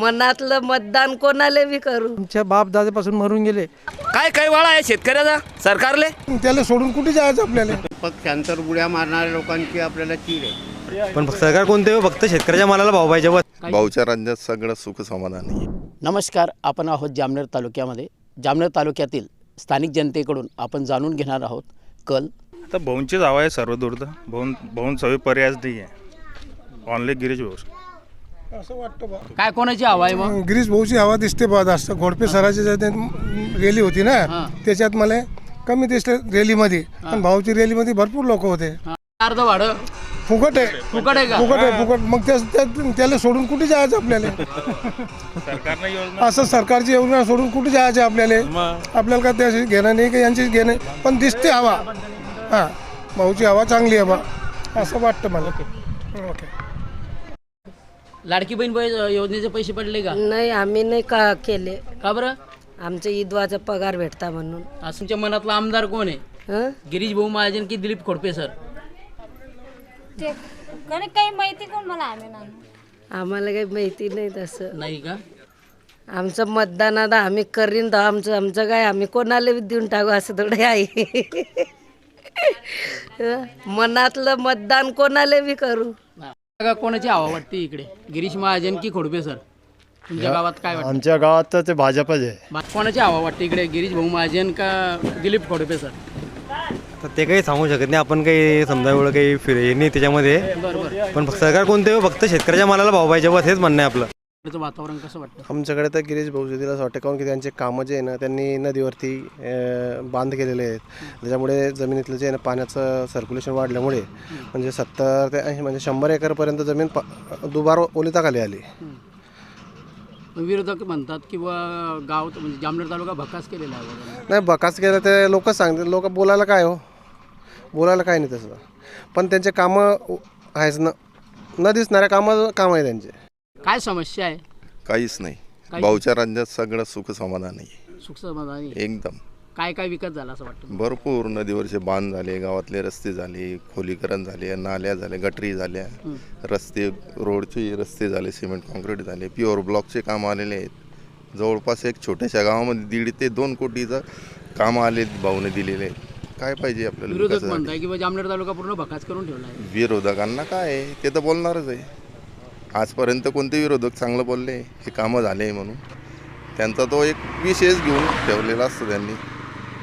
मनातलं मतदान कोणाला बी करू? आमच्या बाप दादापासून मरून गेले. काय काय वाळा आहे शेतकऱ्याचा? सरकारले? त्याला सोडून कुठे जायचं आपल्याला? पक्षांतर बुड्या मारणाऱ्या लोकांची आपल्याला चीड आहे. पण सरकार कोणते हो? फक्त शेतकऱ्याच्या मालाला भाव पाहिजे व भाऊच्या राज्यात सगळं सुख समाधान आहे. नमस्कार आपण आहोत जामनेर तालुक्यामध्ये. जामनेर तालुक्यातील स्थानिक जनतेकडून आपण जाणून घेणार आहोत कल. आता भाऊंचीच हवा आहे सर्व दूर भाऊन भाऊन सवय पर्यायच नाही आहे ऑनली गिरीश भाऊ. असं वाटतं बा. काय कोणाची हवा आहे मग गिरीश भाऊची हवा दिसते बा. जास्त घोडपे सराची रॅली होती ना त्याच्यात मला कमी दिसले रॅलीमध्ये पण भाऊची रॅलीमध्ये भरपूर लोक होते. अर्ध भाडं फुकट आहे. फुकट आहे का? फुकट आहे फुकट. मग त्या- त्या- त्याला सोडून कुठे जायचं आपल्याला? सरकारनं योजना असं सरकारची योजना सोडून कुठे जायचं आपल्याला? आपल्याला का त्याशी घेणं नाही का यांची घेणं. पण दिसते हवा. हां. भाऊची हवा चांगली आहे बा. असं वाटतं मला. ओके. लाडकी बहीण पै- योजनेचे पैसे पडले का? नाही आम्ही नाही का केले. का बरं? आमच्या ईदवाचा पगार भेटता म्हणून. आज तुमच्या मनातला आमदार कोण आहे? हं? गिरीश भाऊ महाजन की दिलीप खोडपे सर? ते कारण काही माहिती कोण मला आम्ही नाही. आम्हाला काही माहिती नाही तसं. नाही का? आमचं मतदान आता आम्ही करीन तर आमचं आमचं काय आम्ही कोणाला बी देऊन टाकू असं थोडं आहे. हं? मनातलं मतदान कोणाला बी करू? कोणाची हवा वाटते इकडे. गिरीश महाजन की खोडपे सर? तुमच्या गावात काय वाटतं? आमच्या गावात तर ते भाजपच आहे. बा- कोणाची हवा वाटते इकडे? गिरीश भाऊ महाजन का दिलीप खोडपे सर? तर ते काही सांगू शकत नाही. आपण काही समजा एवढं काही फिर नाही त्याच्यामध्ये. बरं बरं. पण सरकार कोणते हो? फक्त शेतकऱ्याच्या मालाला भाव पाहिजे. बस हेच म्हणणं आहे आपलं. वातावरण कसं वाटतं? आमच्याकडे तर गिरीश भाऊजीला असं वाटतं. काऊन की त्यांचे कामं जे आहे ना त्यांनी नदीवरती अं, बांध केलेले आहेत. त्याच्यामुळे जमिनीतलं जे आहे ना पाण्याचं सर्क्युलेशन वाढल्यामुळे म्हणजे सत्तर ते ऐंशी म्हणजे शंभर एकरपर्यंत जमीन पा दुबार ओलिताखाली आली. विरोधक म्हणतात किंवा गाव म्हणजे जामनेर तालुका भकास केलेला आहे वगैरे. नाही बकाच केलं ते लोकच सांगते लोक बोलायला काय हो? बोलायला काय नाही तसं. पण त्यांचे कामं आहेच न. न दिसणाऱ्या कामं काम आहे त्यांचे. काय समस्या आहे? काहीच नाही. काही- भाऊच्या राज्यात सगळं सुख समाधान आहे. सुख समाधानी एकदम. काय काय विकास झाला असं वाटतं भरपूर नदीवरचे बांध झाले गावातले रस्ते झाले खोलीकरण झाले नाल्या झाल्या गटरी झाल्या रस्ते रोडचे रस्ते झाले सिमेंट कॉन्क्रीट झाले प्युअर ब्लॉकचे कामं आलेले आहेत. जवळपास एक छोट्याशा गावामध्ये दीड ते दोन कोटीचं कामं आले भाऊने दिलेले आहेत. काय पाहिजे आपल्याला विरोधक विकासासाठी? म्हणताय की बा जामनेर तालुका पूर्ण भकास करून ठेवला आहे. विरोधकांना काय आहे? ते तर बोलणारच आहे. आजपर्यंत कोणते विरोधक चांगलं बोलले हे कामं झाले म्हणून. त्यांचा तो एक विशेष घेऊन ठेवलेला असतो त्यांनी.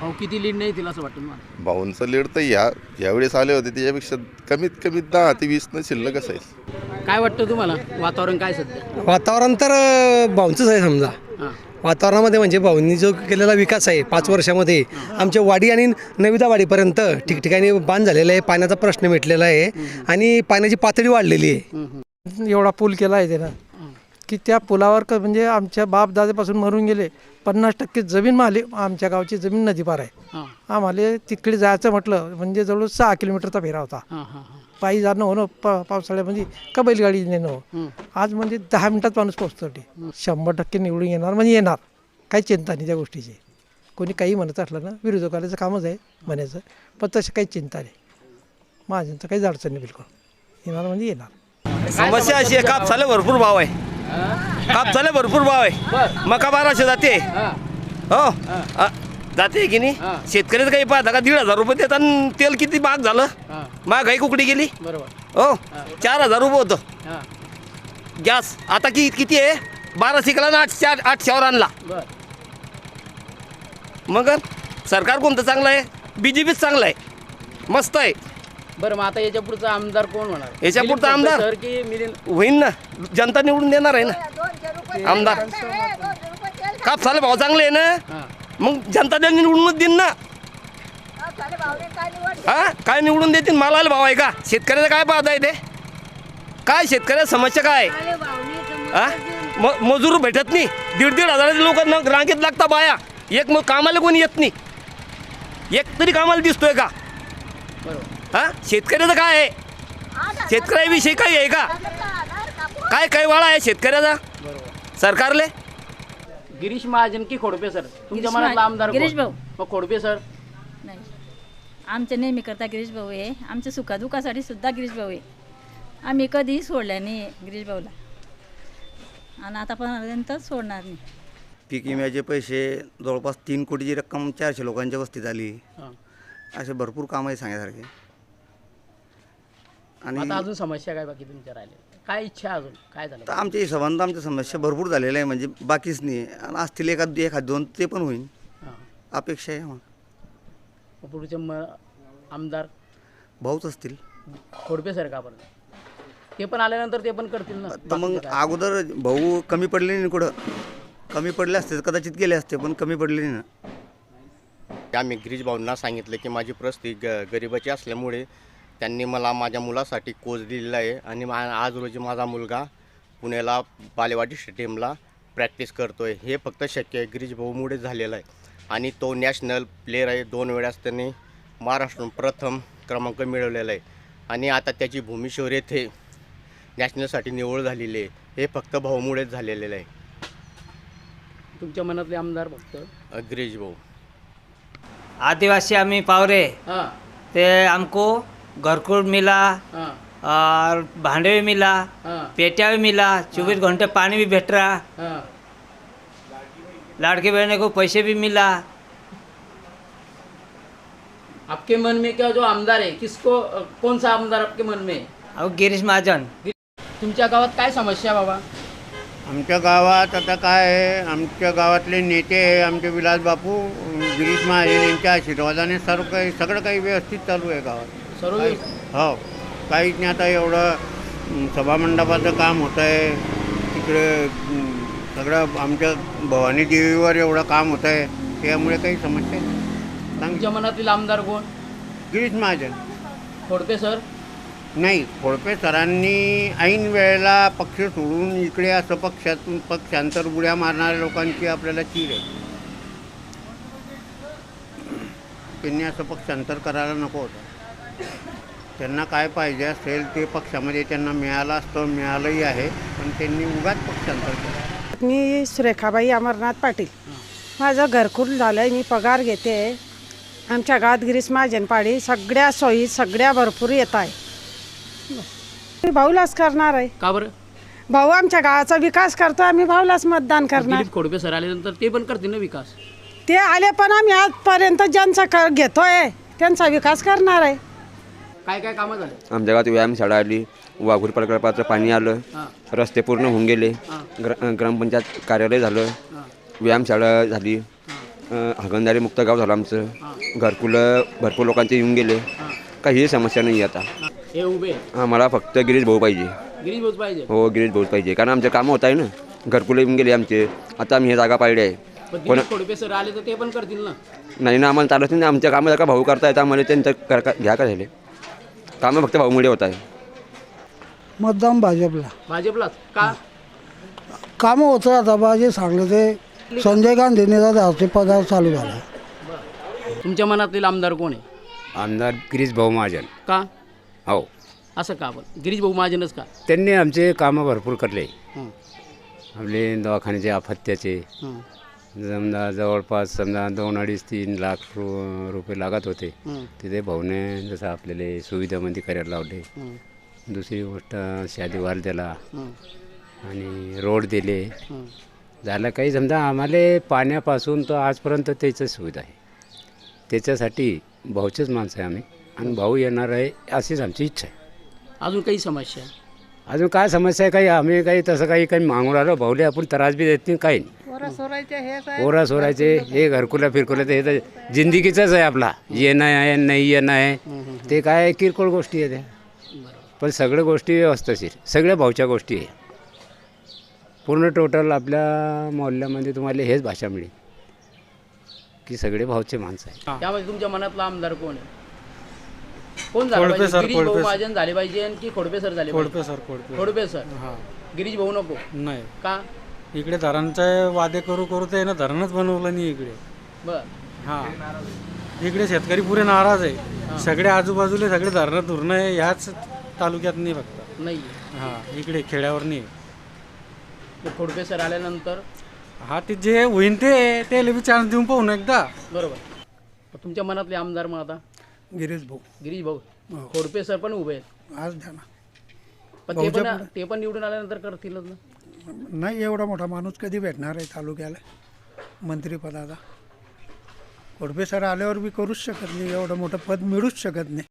भाऊ किती लीड नाही तिला असं वाटतं मला भाऊंचं लीड तर ह्या ज्यावेळेस आले होते त्याच्यापेक्षा कमीत कमी दहा ते वीस न शिल्लक असेल काय वाटतं तुम्हाला? वातावरण काय सध्या? वातावरण तर भाऊंचंच आहे समजा. हां. वातावरणामध्ये म्हणजे भाऊंनी जो केलेला विकास आहे पाच वर्षामध्ये आमच्या वाडी आणि नविता वाडीपर्यंत ठिकठिकाणी बांध झालेला आहे पाण्याचा प्रश्न मिटलेला आहे आणि पाण्याची पातळी वाढलेली आहे. एवढा पूल केला आहे त्यानं. की त्या पुलावर क म्हणजे आमच्या बाप दादापासून मरून गेले पन्नास टक्के जमीन माली आमच्या गावची जमीन नदीपार आहे. हां. आम्हाला तिकडे जायचं म्हटलं म्हणजे जवळ सहा किलोमीटरचा फेरा होता. हां हां हां. पायी जाणं होणं पा पावसाळ्यामध्ये का बैलगाडी नेणं. आज म्हणजे दहा मिनिटात माणूस पोहोचतो ते. शंभर टक्के निवडून येणार म्हणजे येणार. काही चिंता नाही त्या गोष्टीची. कोणी काही म्हणत असलं ना विरोधकाचं कामच आहे म्हणायचं पण तसं काही चिंता नाही. माझ्यांचं काही अडचण नाही बिलकुल. येणार म्हणजे येणार. समस्या अशी आहे कापसाला भरपूर भाव आहे. कापसाला भरपूर भाव आहे. मका बाराशे जाते. हो. अ, जाते की नाही? शेतकऱ्याचं काही पाहता का? दीड हजार रुपये देतात आणि तेल किती महाग झालं? महागाई कुकडी गेली? बरोबर. हो. चार हजार रुपये होतं. हां. गॅस. आता कि किती आहे? बाराशे केला ना आठशे आठ आठशेवर आणला. बरं. मग सरकार कोणतं चांगलं आहे? बी जे पीच चांगलं आहे. मस्त आहे. बरं मग आता याच्या पुढचा आमदार कोण होणार? याच्या पुढचा आमदार? सर की मिलिंद? होईन ना. जनता निवडून देणार आहे ना. आमदार. कापसाला भाव चांगले आहे ना? मग जनता त्याला निवडूनच देईन ना. हा? काय निवडून देतील? मालाला भाव आहे का? शेतकऱ्याचं काय पाहत आहे ते? काय शेतकऱ्याची समस्या काय? आहे? हा? म मजूर भेटत नाही. दीड दीड हजाराचे लोक रांगेत लागता बाया. एक मग कामाला कोणी येत नाही. एक तरी कामाला दिसतोय का? हा? शेतकऱ्याचं काय आहे? शेतकऱ्याविषयी काही आहे का? काय काय वाळा आहे शेतकऱ्याचा? सरकारले? गिरीश महाजन की खोडपे सर? तुमच्या मनातला आमदार गिरीश? भाऊ. मग खोडपे सर? नाही. आमचे नेहमी करता गिरीश भाऊ आहे आमच्या सुखादुखासाठी सुद्धा गिरीश भाऊ आहे आम्ही कधीही सोडल्या नाही गिरीश भाऊला. आणि आतापर्यंत सोडणार नाही. पीक विम्याचे पैसे जवळपास तीन कोटीची रक्कम चारशे लोकांच्या वस्तीत आली. हां. असे भरपूर काम आहे सांगण्यासारखे आणि आता अजून समस्या काय बाकी तुमच्या राहिल्या काय इच्छा अजून? काय झालं? तर आमच्या हिशोबानं तर आमच्या समस्या भरपूर झालेल्या आहे म्हणजे बाकीच नाही. आणि असतील एखाद एखाद दोन ते पण होईल हां. अपेक्षा आहे मग मग पुढचे म आमदार? भाऊच असतील. खोडपे सर का बरं ते पण आल्यानंतर ते पण करतील ना. तर मग? अगोदर भाऊ कमी पडले नाही कुठं. कमी पडले असते तर कदाचित गेले असते पण कमी पडले नाही ना. आम्ही गिरीश भाऊंना सांगितलं की माझी परिस्थिती ग गरिबाची असल्यामुळे त्यांनी मला माझ्या मुलासाठी कोच दिलेला आहे. आणि मा आज रोजी माझा मुलगा पुण्याला बालेवाडी स्टेडियमला प्रॅक्टिस करतो आहे हे फक्त शक्य आहे. गिरीश भाऊमुळे झालेलं आहे. आणि तो नॅशनल प्लेअर आहे. दोन वेळास त्यांनी महाराष्ट्रातून प्रथम क्रमांक मिळवलेला आहे. आणि आता त्याची भूमिश्वर येथे नॅशनलसाठी निवड झालेली आहे. हे फक्त भाऊमुळेच झालेलं आहे. तुमच्या मनातले आमदार फक्त? अ, गिरीश भाऊ. आदिवासी आम्ही पावरे. हां. ते हमको घरकुल मिला हां. और भांडे भी मिला हां. पेटिया भी मिला चौबीस घंटे पानी भी भेट रहा हां. लाड़की बहने को पैसे भी मिला. आपके मन में क्या जो आमदार है किसको अ, कौन सा आमदार आपके मन में? है? और गिरीश महाजन. तुमच्या गावात काय समस्या आहे बाबा? आमच्या गावात आता काय आहे आमच्या गावातले नेते आहे आमचे विलास बापू गिरीश महाजन यांच्या आशीर्वादाने सर्व काही सगळं काही व्यवस्थित चालू आहे गावात. सर्व हो. काहीच नाही आता एवढं सभामंडपाचं काम होतं आहे तिकडे सगळं आमच्या भवानी देवीवर एवढं काम होतं आहे त्यामुळे काही समस्या नाही. तुमच्या मनातील आमदार कोण? गिरीश महाजन. खोडपे सर? नाही खोडपे सरांनी ऐन वेळेला पक्ष सोडून इकडे असं पक्षातून पक्षांतर उड्या मारणाऱ्या लोकांची आपल्याला चीर आहे. त्यांनी असं पक्षांतर करायला नको होतं. त्यांना काय पाहिजे असेल ते पक्षामध्ये त्यांना मिळालं असतं मिळालंही आहे पण त्यांनी उगाच पक्षांतर केलं. मी सुरेखाबाई अमरनाथ पाटील. माझं घरकुल झालं आहे मी पगार घेते. आमच्या गावात गिरीश महाजनपाडी सगळ्या सोयी सगळ्या भरपूर येत आहे. मी भाऊलाच करणार आहे. का बरं? भाऊ आमच्या गावाचा विकास करतो आम्ही भाऊलाच मतदान करणार. खोडपे सर आल्यानंतर ते पण करतील ना विकास? ते आले पण आम्ही आजपर्यंत ज्यांचा कर घेतोय त्यांचा विकास करणार आहे. काय काय कामं झाले? आमच्या गावात व्यायामशाळा आली वाघूर प्रकल्पाचं पाणी आलं रस्ते पूर्ण होऊन गेले ग्र ग्रामपंचायत कार्यालय झालं व्यायामशाळा झाली हागणदारी मुक्त गाव झालं आमचं घरकुलं भरपूर लोकांचे येऊन गेले काही समस्या नाही आता. हे. उभे आम्हाला फक्त गिरीश भाऊ पाहिजे. गिरीश भाऊच पाहिजे? हो गिरीश भाऊ पाहिजे कारण आमचे कामं होत आहे ना घरकुलं येऊन गेले आमचे आता आम्ही हे जागा पाहिली आहे. पण सर आले तर ते पण करतील ना? नाही ना आम्हाला चालत नाही आमच्या कामं जर का भाऊ करतायत आम्हाला त्यांचं घ्या का झाले? कामं फक्त भाऊमुळे होत आहे. मतदान भाजपला. भाजपलाच? का? कामं होतं आता बाजे सांगलं ते संजय गांधीने ते पदार चालू झाला. तुमच्या मनातील आमदार कोण आहे? आमदार गिरीश भाऊ महाजन. का? हो. असं का पण गिरीश भाऊ महाजनच का? त्यांनी आमचे कामं भरपूर करले. हं, आपले दवाखान्याचे अपत्याचे हं, समजा जवळपास समजा दोन अडीच तीन लाख रु रुपये लागत होते. तिथे भाऊने जसं आपल्याला सुविधामध्ये करायला लावले. दुसरी गोष्ट शादी वाल दिला. आणि रोड दिले. झालं काही समजा आम्हाला पाण्यापासून तर आजपर्यंत त्याचं सुविधा आहे. त्याच्यासाठी भाऊचेच माणसं आहे आम्ही. आणि भाऊ येणार आहे अशीच आमची इच्छा आहे. अजून काही समस्या? अजून काय समस्या आहे काही आम्ही काही तसं काही काही मागून राहिलो भाऊले आपण त्रास बी देत नाही काही नाही. ओरा सोरायचे हे घरकुला फिरकुला ते हे तर जिंदगीचंच आहे आपला. येणं आहे नाही येणं आहे. ते काय किरकोळ गोष्टी आहे त्या पण सगळ्या गोष्टी व्यवस्थिशीर सगळ्या भाऊच्या गोष्टी आहे. पूर्ण टोटल आपल्या मोहल्ल्यामध्ये तुम्हाला हेच भाषा मिळेल. की सगळे भाऊचे माणसं आहे त्यामध्ये तुमच्या मनातला आमदार कोण आहे? कोण झालं पाहिजे? गिरीश भाऊ महाजन झाले पाहिजे की खोडपे सर झाले खोडपे सर खोडपे सर. गिरीश भाऊ नको. नाही. का? इकडे धरणचे वादे करू करू ते ना धरणच बनवलं नाही इकडे. बर. हां. इकडे शेतकरी पुरे नाराज आहे. सगळे आजूबाजूला सगळे धरणं धुरणं आहे ह्याच तालुक्यात नाही फक्त. नाही. हां इकडे खेड्यावर नाही. ते खोडपे सर आल्यानंतर? हा ते जे होईन ते त्याला बी चान्स देऊन पाहू ना एकदा. बरोबर. तुमच्या मनातले आमदार मग आता? गिरीश भाऊ. गिरीश भाऊ. खोडपे सर पण उभे आहेत. आज द्या ना. पण ते पण ते पण निवडून आल्यानंतर करतीलच ना. नाही एवढा मोठा माणूस कधी भेटणार आहे तालुक्याला? मंत्रिपदाचा. कोडबे सर आल्यावर बी करूच शकत नाही एवढं मोठं पद मिळूच शकत नाही.